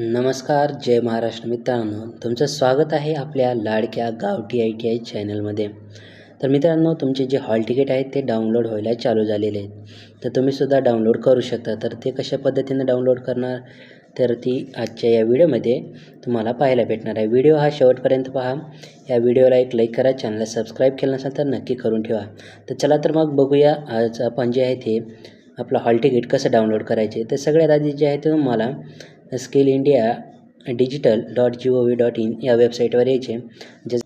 नमस्कार जय महाराष्ट्र मित्रांनो. तुमचं स्वागत आहे आपल्या लाडक्या गावठी आय टी आय चॅनलमध्ये. तर मित्रांनो तुमचे जे हॉल तिकीट आहेत ते डाउनलोड व्हायला चालू झालेले आहेत. तर तुम्हीसुद्धा डाउनलोड करू शकता. तर ते कशा पद्धतीनं डाउनलोड करणार? तर ती आजच्या या व्हिडिओमध्ये तुम्हाला पाहायला भेटणार आहे. व्हिडिओ हा शेवटपर्यंत पहा. या व्हिडिओला एक लाईक करा. चॅनलला सबस्क्राईब केलं नसेल तर नक्की करून ठेवा. तर चला तर मग बघूया आज आपण जे आहे ते आपलं हॉल तिकीट कसं डाउनलोड करायचे. तर सगळ्यात आधी जे आहे ते तुम्हाला skill India digital dot G O V dot in या वेबसाईटवर यायचे. जे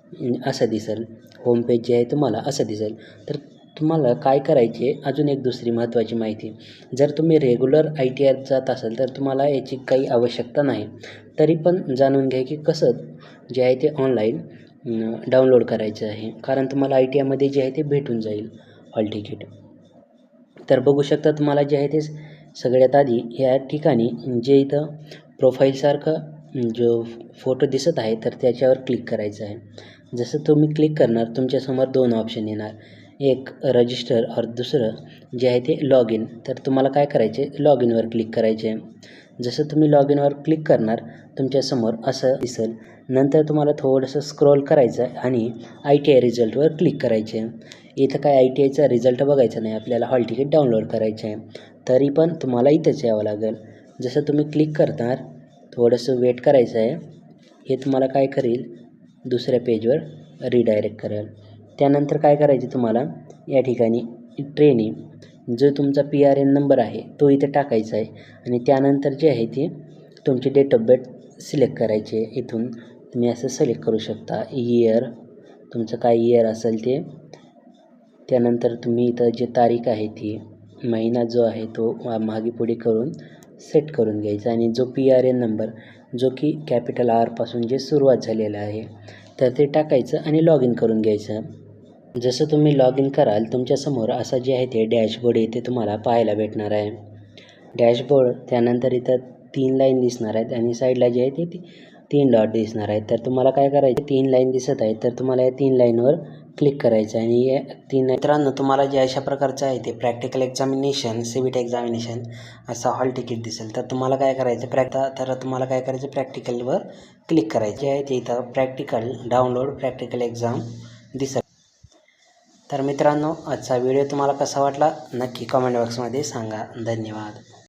असं दिसेल. होमपेज जे आहे तुम्हाला असं दिसेल. तर तुम्हाला काय करायचे? अजून एक दुसरी महत्त्वाची माहिती. जर तुम्ही रेग्युलर आय टी आर जात असाल तर तुम्हाला याची काही आवश्यकता नाही. तरी पण जाणून घ्या की कसं जे आहे ते ऑनलाईन डाउनलोड करायचं आहे. कारण तुम्हाला आय टी आयमध्ये जे आहे ते भेटून जाईल. हॉल तिकीट तर बघू शकता तुम्हाला जे आहे ते सगळ्यात आधी या ठिकाणी जे इथं प्रोफाईलसारखं जो फोटो दिसत आहे तर त्याच्यावर क्लिक करायचं आहे. जसं तुम्ही क्लिक करणार तुमच्यासमोर दोन ऑप्शन येणार. एक रजिस्टर और दुसरं जे आहे ते लॉग इन तर तुम्हाला काय करायचे लॉग इनवर क्लिक करायचे आहे जसं तुम्ही लॉग इनवर क्लिक करणार तुमच्यासमोर असं दिसेल. नंतर तुम्हाला थोडंसं स्क्रोल करायचं आहे आणि आय टी आय रिझल्टवर क्लिक करायचे आहे इथं काय आय टी आयचा रिझल्ट बघायचा नाही आपल्याला हॉल तिकीट डाउनलोड करायचं आहे तरी पण तुम्हाला इथंच यावं लागेल. जसं तुम्ही क्लिक करणार थोडंसं वेट करायचं आहे. हे तुम्हाला काय करेल? दुसऱ्या पेजवर रिडायरेक्ट करेल. त्यानंतर काय करायचे तुम्हाला? या ठिकाणी ट्रेनी जो तुमचा पी आर एन नंबर आहे तो इथे टाकायचा आहे. आणि त्यानंतर जे आहे ते तुमची डेट ऑफ बर्थ सिलेक्ट करायची. आहे इथून तुम्ही असं सिलेक्ट करू शकता. इयर तुमचं काय इयर असेल ते. त्यानंतर तुम्ही इथं जे तारीख आहे ती महिना जो आहे तो मागे पुढे करून सेट करून घ्यायचा आणि जो पी आर एन नंबर जो की कॅपिटल आरपासून जे सुरुवात झालेलं आहे तर ते टाकायचं आणि लॉग इन करून घ्यायचं. जसं तुम्ही लॉग इन कराल तुमच्यासमोर असं जे आहे ते डॅशबोर्ड इथे तुम्हाला पाहायला भेटणार आहे. डॅशबोर्ड त्यानंतर इथं तीन लाईन दिसणार आहेत आणि साईडला जे आहे ते तीन डॉट दिसणार आहेत. तर तुम्हाला काय करायचं? तीन लाईन दिसत आहेत. तर तुम्हाला या तीन लाईनवर क्लिक करायचं आणि या तीन मित्रांनो तुम्हाला जे अशा प्रकारचं आहे ते प्रॅक्टिकल एक्झामिनेशन सिविट एक्झामिनेशन असं हॉल तिकीट दिसेल. तर तुम्हाला काय करायचं? प्रॅक्ट तर तुम्हाला काय करायचं? प्रॅक्टिकलवर क्लिक करायचे. आहे ते इथं प्रॅक्टिकल डाउनलोड प्रॅक्टिकल एक्झाम दिसत तर मित्रांनो आजचा व्हिडिओ तुम्हाला कसा वाटला? नक्की कमेंट बॉक्समध्ये सांगा. धन्यवाद.